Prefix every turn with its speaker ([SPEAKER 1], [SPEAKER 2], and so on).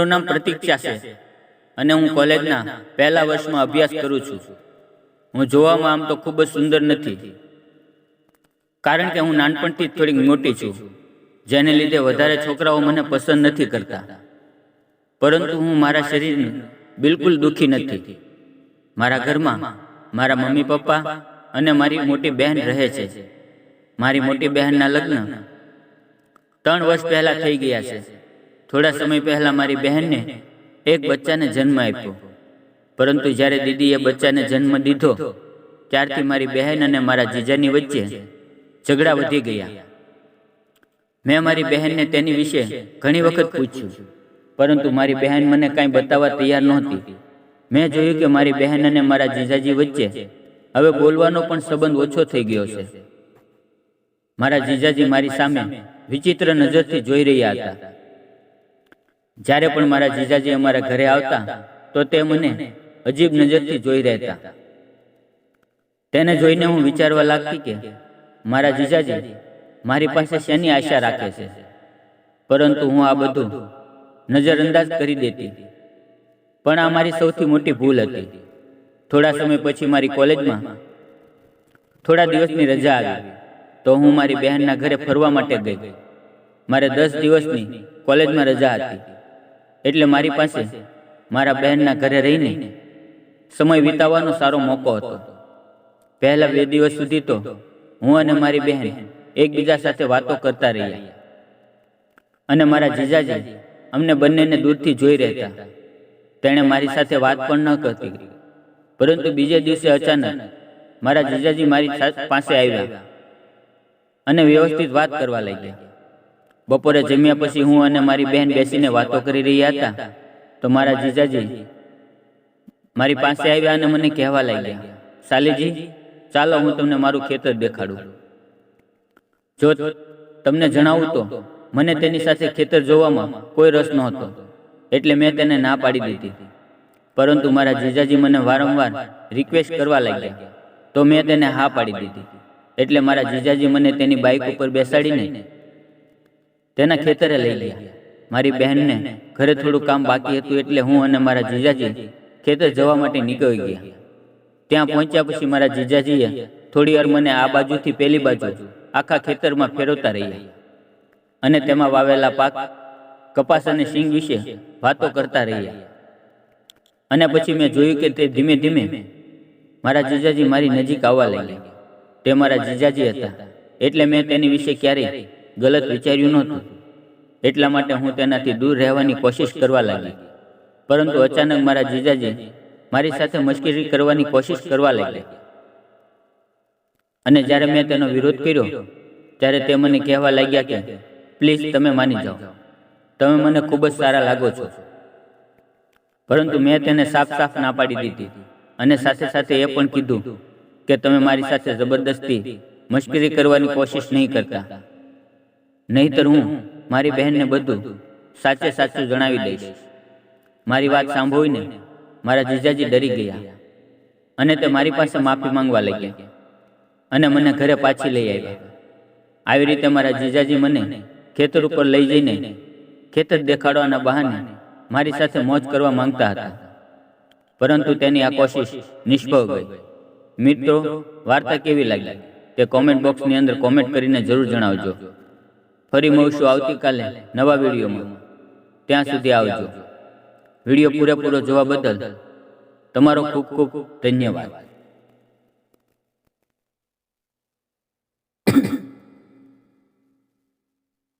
[SPEAKER 1] મારું નામ પ્રતીક્ષા છે. અને હું કોલેજના પહેલા વર્ષમાં અભ્યાસ કરું છું. હું જોવામાં આમ તો ખૂબ જ સુંદર નથી. કારણ કે હું નાનપણથી થોડીક મોટી છું. જેને લીધે વધારે છોકરાઓ મને પસંદ નથી કરતા. પરંતુ હું મારા શરીરને બિલકુલ દુઃખી નથી. મારા ઘરમાં મારા મમ્મી પપ્પા અને મારી મોટી બહેન રહે છે. મારી મોટી બહેનના લગ્ન ત્રણ વર્ષ પહેલા થઈ ગયા છે. થોડા સમય પહેલા મારી બહેનને એક બચ્ચાને જન્મ આપ્યો. પરંતુ જ્યારે દીદીએ બચ્ચાને જન્મ દીધો, ત્યારથી મારી બહેન અને મારા જીજાની વચ્ચે ઝઘડા વધી ગયા. મેં મારી બહેનને તેની વિશે ઘણી વખત પૂછ્યું, પરંતુ મારી બહેન મને કાંઈ બતાવવા તૈયાર નહોતી. મેં જોયું કે મારી બહેન અને મારા જીજાજી વચ્ચે હવે બોલવાનો પણ સંબંધ ઓછો થઈ ગયો છે. મારા જીજાજી મારી સામે વિચિત્ર નજરથી જોઈ રહ્યા હતા. જ્યારે પણ મારા જીજાજી અમારા ઘરે આવતા, તો તે મને અજીબ નજરથી જોઈ રહેતા. તેને જોઈને હું વિચારવા લાગતી કે મારા જીજાજી મારી પાસે શેની આશા રાખે છે? પરંતુ હું આ બધું નજરઅંદાજ કરી દેતી. પણ આ મારી સૌથી મોટી ભૂલ હતી. થોડા સમય પછી મારી કોલેજમાં થોડા દિવસની રજા આવી, તો હું મારી બહેનના ઘરે ફરવા માટે ગઈ. મારે દસ દિવસની કોલેજમાં રજા હતી. એટલે મારી પાસે મારા બહેનના ઘરે રહીને સમય વિતાવવાનો સારો મોકો હતો. પહેલા બે દિવસ સુધી તો હું અને મારી બહેન એકબીજા સાથે વાતો કરતા રહ્યા અને મારા જીજાજી અમને બંનેને દૂરથી જોઈ રહેતા. તેણે મારી સાથે વાત પણ ન કરતી. પરંતુ બીજે દિવસે અચાનક મારા જીજાજી મારી પાસે આવ્યા. અને વ્યવસ્થિત વાત કરવા લાગ્યા. બપોરે જમ્યા પછી હું અને મારી બહેન બેસીને વાતો કરી રહ્યા હતા. તો મારા જીજાજી મારી પાસે આવ્યા અને મને કહેવા લાગ્યા સાલીજી ચાલો હું તમને મારું ખેતર દેખાડું. જો તમને જણાવું તો મને તેની સાથે ખેતર જોવામાં કોઈ રસ નહોતો એટલે મેં તેને ના પાડી દીધી. પરંતુ મારા જીજાજી મને વારંવાર રિક્વેસ્ટ કરવા લાગ્યા. તો મેં તેને હા પાડી દીધી. એટલે મારા જીજાજી મને તેની બાઇક ઉપર બેસાડીને તેના ખેતરે લઈ ગયા. મારી બહેનને ઘરે થોડું કામ બાકી હતું એટલે હું અને મારા જીજાજી ખેતર જવા માટે નીકળી ગયા. ત્યાં પહોંચ્યા પછી મારા જીજાજીએ થોડી વાર મને આ બાજુથી પેલી બાજુ આખા ખેતરમાં ફેરવતા રહ્યા. અને તેમાં વાવેલા પાક, કપાસ અને સિંગ વિશે વાતો કરતા રહ્યા. અને પછી મેં જોયું કે તે ધીમે ધીમે મારા જીજાજી મારી નજીક આવવા લાગ્યા. તે મારા જીજાજી હતા. એટલે મેં તેની વિશે ક્યારેય ગલત વિચાર્યું નહોતું. એટલા માટે હું તેનાથી દૂર રહેવાની કોશિશ કરવા લાગી. પરંતુ અચાનક મારા જીજાજી મારી સાથે મશ્કરી કરવાની કોશિશ કરવા લાગ્યા. અને જ્યારે મેં તેનો વિરોધ કર્યો, ત્યારે તે મને કહેવા લાગ્યા કે, પ્લીઝ, તમે માની જાઓ. તમે મને ખૂબ જ સારા લાગો છો. પરંતુ મેં તેને સાફ સાફ ના પાડી દીધી અને સાથે સાથે એ પણ કીધું કે, તમે મારી સાથે જબરદસ્તી મશ્કરી કરવાની કોશિશ નહીં કરતા. નહીતર હું મારી બહેનને બધું સાચે સાચું જણાવી દઈશ. મારી વાત સાંભળીને મારા જીજાજી ડરી ગયા. અને તે મારી પાસે માફી માંગવા લાગ્યા. અને મને ઘરે પાછી લઈ આવ્યા. આવી રીતે મારા જીજાજી મને ખેતર ઉપર લઈ જઈને ખેતર દેખાડવાના બહાને મારી સાથે મોજ કરવા માંગતા હતા. પરંતુ તેની આ કોશિશ નિષ્ફળ ગઈ. મિત્રો વાર્તા કેવી લાગી? તે કોમેન્ટ બોક્સની અંદર કોમેન્ટ કરીને જરૂર જણાવજો. ફરી મળશું આવતીકાલે નવા વિડીયોમાં. ત્યાં સુધી આવજો. વીડિયો પૂરેપૂરો જોવા બદલ તમારો ખૂબ ખૂબ ધન્યવાદ.